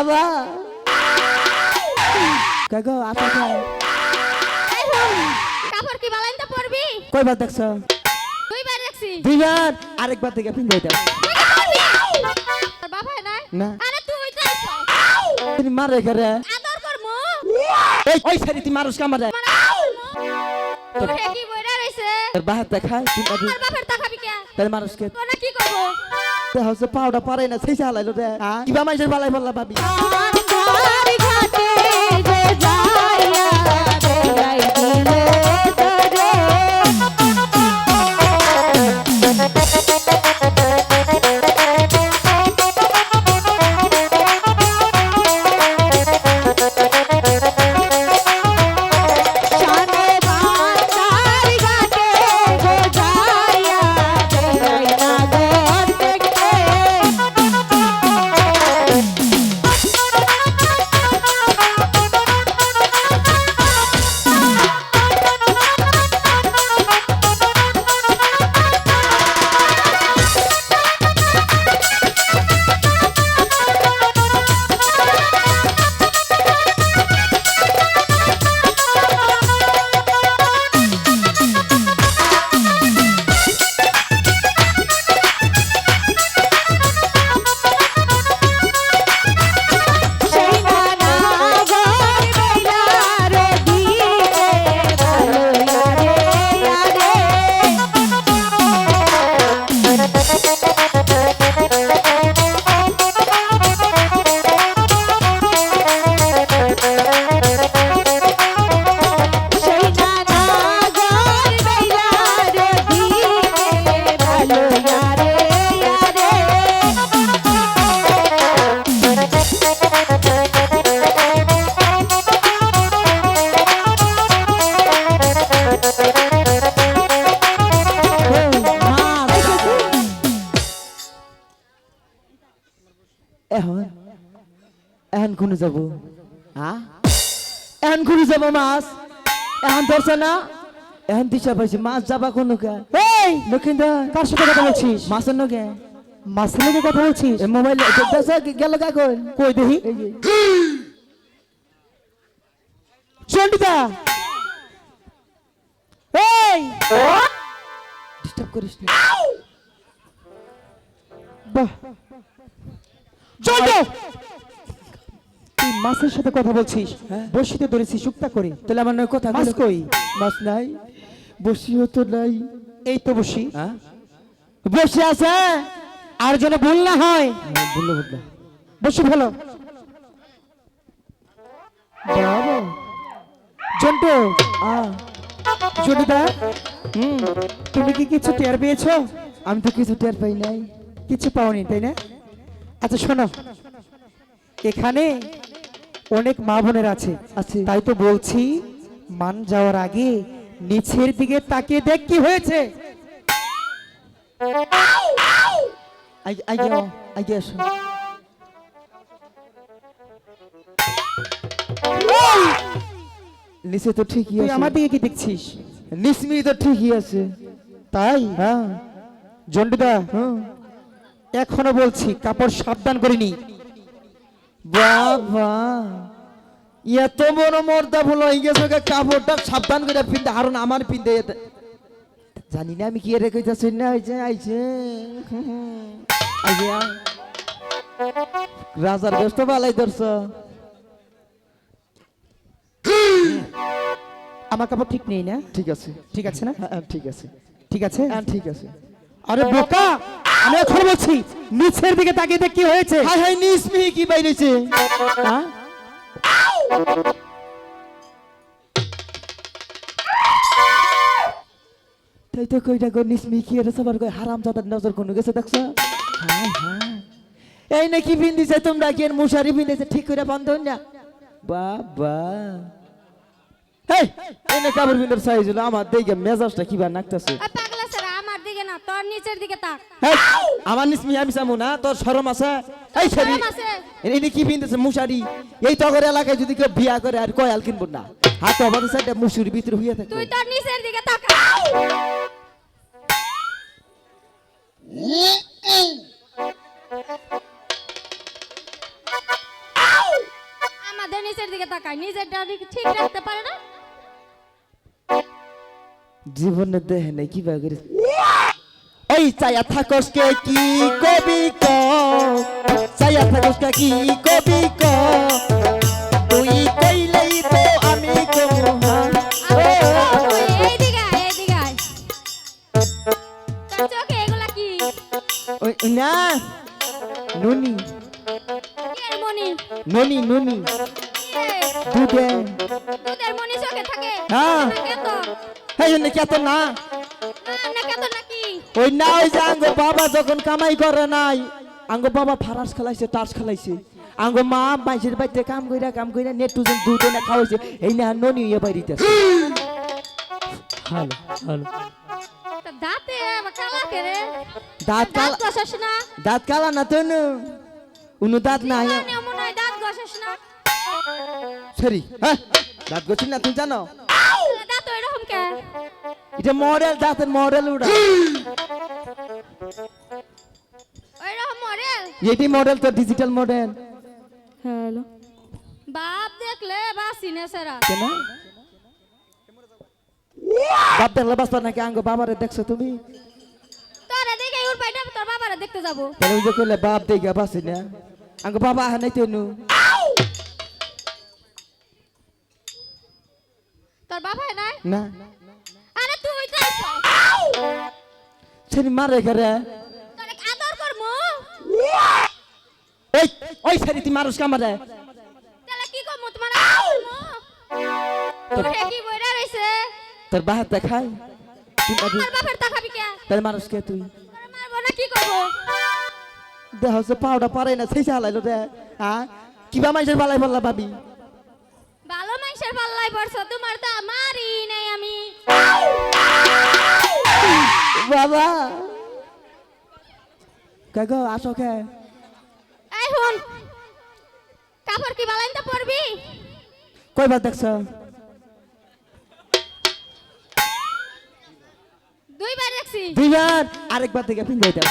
বাবা। কাগো আপা কাপড় কি বালাইনটা পরবি? কয়বার দেখছ? দুইবার দেখছি। দুইবার আরেকবার থেকে পিন তুই? তোর বাবা নাই? না। আরে তুই তো তুমি মারে করে আদর করমু। এই ওই সারি তুই মানুষ কামারে। তোর কি বইরা রইছে? তোর বাহাত দেখায় তোর বাপের টাকা বিকা। তাহলে মানুষকে তোর না কি করব? দেহ হচ্ছে পাউডা পারে না সেই হালাইলো রে। কিবা মানুষের বালাই বললা ভাবি যাব। হ্যাঁ এখন কোনে যাব মাছ। এখন ধরছে না? এখন দিশা পাইছি মাছ যাবা কোন এই! লক্ষিন্দর কার সাথে কথা বলছিস? মাছের নগে মাছের নগে কথা বলছিস? মোবাইল গেল কাকন কই দেখি? চন্ডিতা এই! ডিস্টার্ব করিস না। বাহ। চন্ডু মাছের সাথে কথা বলছিস? বসিতে ধরেছিস শুক্তা করে। তাহলে আমার নয় কথা মাছ কই? মাছ নাই। বসিও তো নাই। এই তো বসি বসে আছে? আর যেন ভুল না হয়। বলল বলল বসি ভালো জন্টু। জন্টুদা হুম। তুমি কি কিছু টের পেয়েছ? আমি তো কিছু টের পাই নাই। কিছু পাওনি তাই না? আচ্ছা শোনো। এখানে অনেক মা বোনের আছে। তাই তো বলছি মান যাওয়ার আগে নিচের দিকে তাকিয়ে দেখ কি হয়েছে। নিচে তো ঠিকই আছে। আমার দিকে কি দেখছিস? নিসমি তো ঠিকই আছে। তাই? হ্যাঁ। জন্ডুদা হ্যাঁ। এখনও বলছি কাপড় সাবধান করিনি বাবা এত বড় মর্দা ভুল হয়ে গেছে কাপড়টা সাবধান করে পিনতে। হারুন আমার পিনতে যেতে। জানি না আমি কি রে কইতাছি না আইছে। আইছে রাজার ব্যস্ত বালাই ধরছ। আমার কাপড় ঠিক নেই না? ঠিক আছে। ঠিক আছে না? হ্যাঁ ঠিক আছে। ঠিক আছে? হ্যাঁ ঠিক আছে। আরে বোকা! আমি এখন বলছি নিচের দিকে তাকিয়ে দেখ কি হয়েছে। হাই হাই নিসমি কি বাইরেছে? হ্যাঁ? তাই তো কইটা গো নিসমি কি রে সবার কই হারাম জাদার নজর কোন গেছে দেখছ? হাই হাই এই নাকি পিন্দিছে তোমরা কি মশারি পিন্দিছে ঠিক করে বন্ধ হই না? বাবা। হেই এনে কাপড় পিন্দার সাইজ হলো আমার দেখে মেজাজটা কিবা নাকতাছে ওই পাগলা ছাড়া আমার দিকে না তোর নিচের দিকে তাক। আমার আমি সামু না তোর শরম আছে? এই। এনে কি পিন্দিছে মশারি? এই তগর এলাকায় যদি কেউ বিয়া করে আর কয়াল কিনবো না। হাত অবাধ সাইডে মুসুরি ভিতরে হইয়া থাকে তুই তোর নিচের দিকে তাকা। দেখায় নিজের দাড়ি ঠিক রাখতে পারে না? জীবনে দেখে নাই কি করে এই চায়া থাকস কে কি কবি ক? চায়া থাকস কে কি কবি ক? তুই কইলেই তো আমি কমু হ্যাঁ। না ননি। ননি ননি। দুধে দুধের। মনি চোখে থাকে? হ্যাঁ। না কেত না? ওই না ওই যে আঙ্গ বাবা যখন কামাই করে নাই আঙ্গ বাবা ফারাস খেলাইছে টাস খেলাইছে। আঙ্গ মা বাইশের বাড়িতে কাম কইরা কাম কইরা নেট টুজন দুধ না খাওয়াইছে এই না ননি ইয়ে বাড়িতে হ্যালো হ্যালো। দাঁতে কালা কে রে? দাঁত দাঁত কালা ঘষাস না। দাঁত কালা না তো উনু দাঁত নাই। জীবনে এমন দাঁত ঘষাস না? সরি হ্যাঁ দাঁত গছি না তুমি জানো? দাঁত এরকম কে? এটা মডেল দাঁতের মডেল উড়া এটি মডেল তো ডিজিটাল মডেল হ্যালো বাপ দেখলে বাসি না সেরা কেন বাপ দেখলে বাঁচবা নাকি আঙ্গ বাবারে দেখছ তুমি তোরা দেখে উর পাইটা তোর বাবারা দেখতে যাব তাহলে ওই যে কইলে বাপ দেখে বাঁচি না আঙ্গ বাবা আহে নাই তো নু তোর বাবা নাই না আরে তুই তো সেনি মারে করে তোরে আদর করমু। ওই ওই সেরি তুই মানুষ কামারে। তাহলে কি করমু? তোমার তোরে কি বইরা রইছে? তোর বাহাত দেখাই। আমার বাপের তাকাবি কে? তাহলে মানুষ কে তুই? মারবো না কি করব? দেহ পাউডা পারে না সেই রে। হ্যাঁ কিবা মানুষের বালাই বললা ভাবি। ভালো মানুষের পাল্লাই পড়ছো তোমার তো মারি নাই। আমি বাবা। কে গো আসো কে? এই হুন কাপড় কি বালাইনটা পরবি? কয়বার দেখছ? দুইবার দেখছি। দুইবার আরেকবার থেকে পিন্দাই দাও।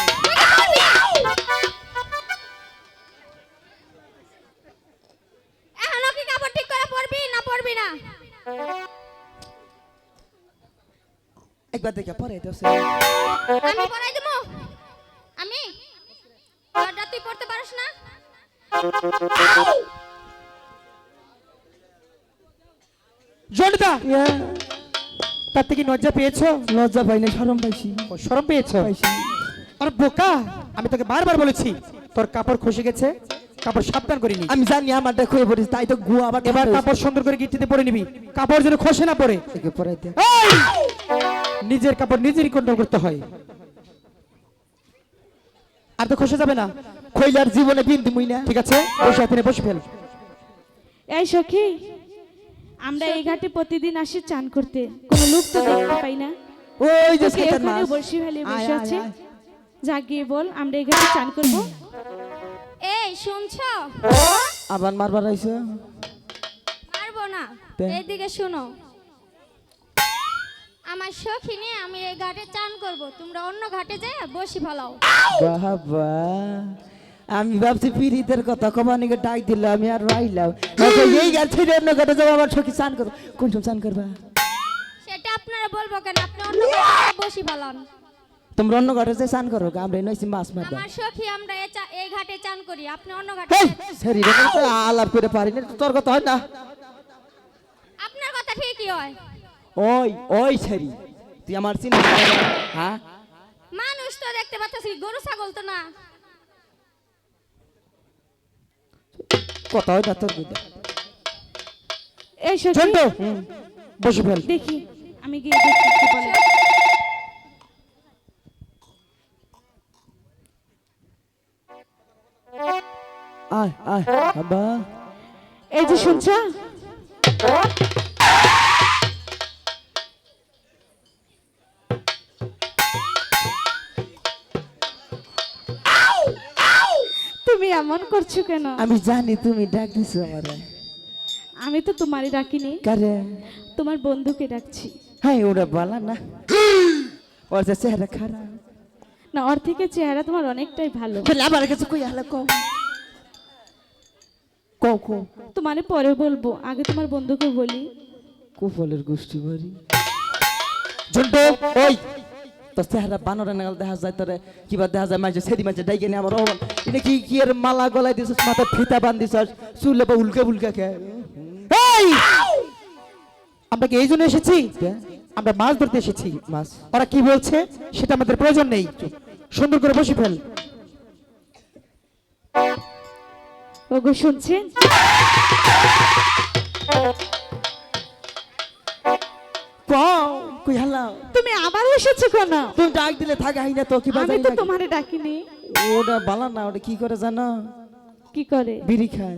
এখনও কি কাপড় ঠিক করে পরবি না পরবি না? একবার থেকে পরে দাও আমি পরাই দেবো? আমি? তুই পড়তে পারিস না? জনতা তার থেকে লজ্জা পেয়েছ? লজ্জা পাই না শরম পাইছি। ও, শরম পেয়েছ? আর বোকা! আমি তোকে বারবার বলেছি তোর কাপড় খসে গেছে কাপড় সাবধান করে নি। আমি জানি আমারটা খুঁয়ে পড়িস তাই তো গুয়া আবার এবার কাপড় সুন্দর করে গিট্টিতে পরে নিবি। কাপড় যেন খসে না পরে এই! নিজের কাপড় নিজেরই কন্ট্রোল করতে হয়। আর তো খসে যাবে না। খইলার জীবনে বিন্দু মুই না ঠিক আছে? বসে আপনি বসে ফেল। এই সখী আমরা এই ঘাটে প্রতিদিন আসি চান করতে। কোনো লোক তো দেখতে পাই না। ওই যে সেটার এখানে মাছ। বসি ফেলে বসে আছে। আয়। যা গিয়ে বল আমরা এই ঘাটে চান করব। এই শুনছো? আবার মারবার আইছো। মারবো না। এইদিকে শুনো। আমার সখী নিয়ে আমি এই ঘাটে চান করব। তোমরা অন্য ঘাটে যাই বসি ফেলাও বাবা আমি ভাবছি পিড়িতের কথা কমানিকে ডাক দিল আমি আর রাইলাম। এখন এই গাছ ছেড়ে অন্য ঘাটে যাব আমার সখী চান করব। কোন সময় চান করবা? সেটা আপনারা বলব কেন? আপনি অন্য ঘাটে বসি ফেলান তোমরা অন্য ঘাটে যে চান করো আমরা নইছি মাছ মারবা আমার সখী আমরা এই ঘাটে চান করি আপনি অন্য ঘাটে সরি আলাপ করে পারি না তোর কথা হয় না। আপনার কথা ঠিকই হয়। ওই ওই সরি তুই আমার চিনি হ্যাঁ? মানুষ তো দেখতে পাচ্ছি গরু ছাগল তো না। কথা হয় না তোর বুঝা এই সখী জন্টু বসে ফেল। দেখি আমি গিয়ে দেখি কি বলে। আয় আয় বাবা এই যে শুনছো? এমন করছ কেন? আমি জানি তুমি ডাক দিছো আমারে। আমি তো তোমারই ডাকিনি। কারে? তোমার বন্ধুকে ডাকছি। হ্যাঁ ওরা বলা না। ওর যে চেহারা খারাপ। না ওর থেকে চেহারা তোমার অনেকটাই ভালো। বলে আমার কাছে কই আলো কম কও কও। তোমারে পরে বলব আগে তোমার বন্ধুকে বলি। কুফলের গোষ্ঠী বাড়ি ঝন্টু ওই। তো চেহারা বানরে নাগাল দেখা যায় তোরে কিবা দেখা যায় মাঝে সেদি মাঝে ডাইকে নিয়ে আমার অহন। এটা কি কি এর মালা গলায় দিছিস মাথা ফিতা বান্ধিছিস চুলে বা উল্কা উল্কা খেয়ে এই আমরা কি এই জন্য এসেছি? আমরা মাছ ধরতে এসেছি। মাছ। ওরা কি বলছে? সেটা আমাদের প্রয়োজন নেই। সুন্দর করে বসে ফেল। ওগো শুনছেন? কও কই হালা তুমি আবার এসেছ কেন? তুমি ডাক দিলে থাকা হাই না তো কি আমি তো? তোমারে ডাকিনি। ওটা বালা না ওটা কি করে জানো? কি করে? বিড়ি খায়।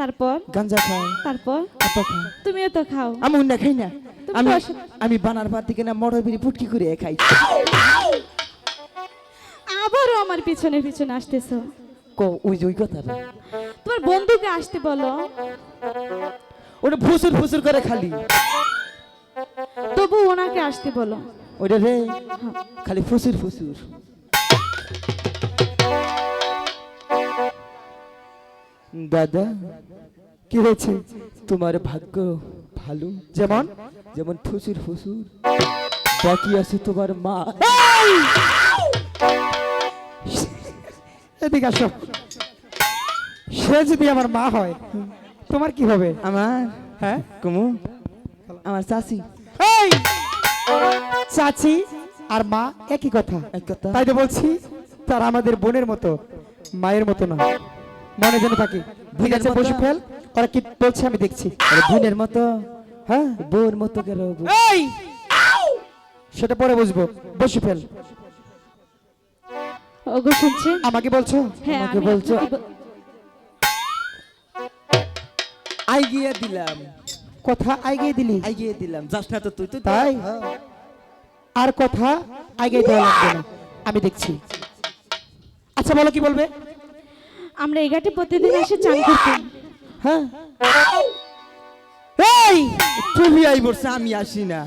তারপর? গাঞ্জা খায়। তারপর? আটা খায়। তুমিও তো খাও। আমি অন্য খাই না। আমি আমি বানার পার থেকে না মটর বিড়ি পুটকি করে খাই। আবারও আমার পিছনে পিছনে আসতেছো। কো ওই যে ওই কথাটা তোমার বন্ধুকে আসতে বলো। ওটা ফুসুর ফুসুর করে খালি। তবু ওনাকে আসতে বলো। ওটা রে খালি ফুসুর ফুসুর। দাদা কি হয়েছে? তোমার ভাগ্য ভালো? যেমন? যেমন ফুসুর ফুসুর। বাকি আছে তোমার মা। এদিকে আসো। সে যদি আমার মা হয় তোমার কি হবে? আমার? হ্যাঁ? কুমু? আমার চাষি এই! চাচি আর মা একই কথা। এক কথা। তাই তো বলছি তারা আমাদের বোনের মতো মায়ের মতো না। মনে যেন থাকে ঠিক আছে বসে ফেল। ওরা কি বলছে আমি দেখছি। বোনের মতো? হ্যাঁ? বোর মতো কেন এই! সেটা পরে বুঝব। বসে ফেল। ওগো শুনছেন আমাকে বলছো? হ্যাঁ আমাকে বলছো? আই গিয়ে দিলাম। কথা আগে দিলি। আই গিয়ে দিলাম যাস না তো তুই? তো তাই আর কথা আগে দেওয়া লাগবে না। আমি দেখছি। আচ্ছা বলো কি বলবে? আমরা এই ঘাটে প্রতিদিন এসে চান করতাম হ্যাঁ। এই তুমি আই বলছে আমি আসি না।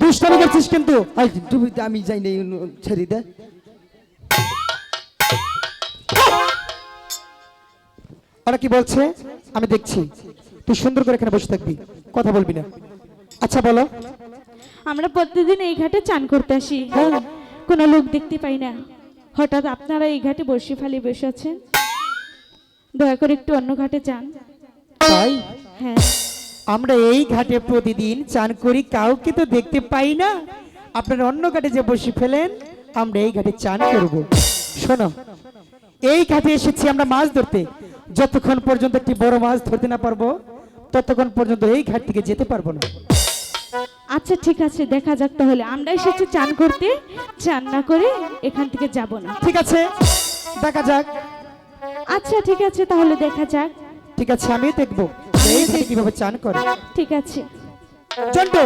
দুষ্টামি করছিস কিন্তু। আই তুমি তো আমি যাই নাই ছেড়ে দে। ওরা কি বলছে? আমি দেখছি। তুই সুন্দর করে এখানে বসে থাকবি। কথা বলবি না। আচ্ছা বলো। আমরা প্রতিদিন এই ঘাটে চান করতে আসি। কোনো লোক দেখতে পাই না। হঠাৎ আপনারা এই ঘাটে বসে ফালি বসে আছেন। দয়া করে একটু অন্য ঘাটে চান তাই? হ্যাঁ। আমরা এই ঘাটে প্রতিদিন চান করি কাউকে তো দেখতে পাই না। আপনারা অন্য ঘাটে যে বসে ফেলেন আমরা এই ঘাটে চান করব। শোনো এই ঘাটে এসেছি আমরা মাছ ধরতে। যতক্ষণ পর্যন্ত একটি বড় মাছ ধরতে না পারব ততক্ষণ পর্যন্ত এই ঘাট থেকে যেতে পারব না। আচ্ছা ঠিক আছে দেখা যাক তাহলে। আমরা এসেছি চান করতে চান না করে এখান থেকে যাব না। ঠিক আছে দেখা যাক। আচ্ছা ঠিক আছে তাহলে দেখা যাক। ঠিক আছে আমি দেখব। এই কীভাবে চান করে। ঠিক আছে। চন্টু!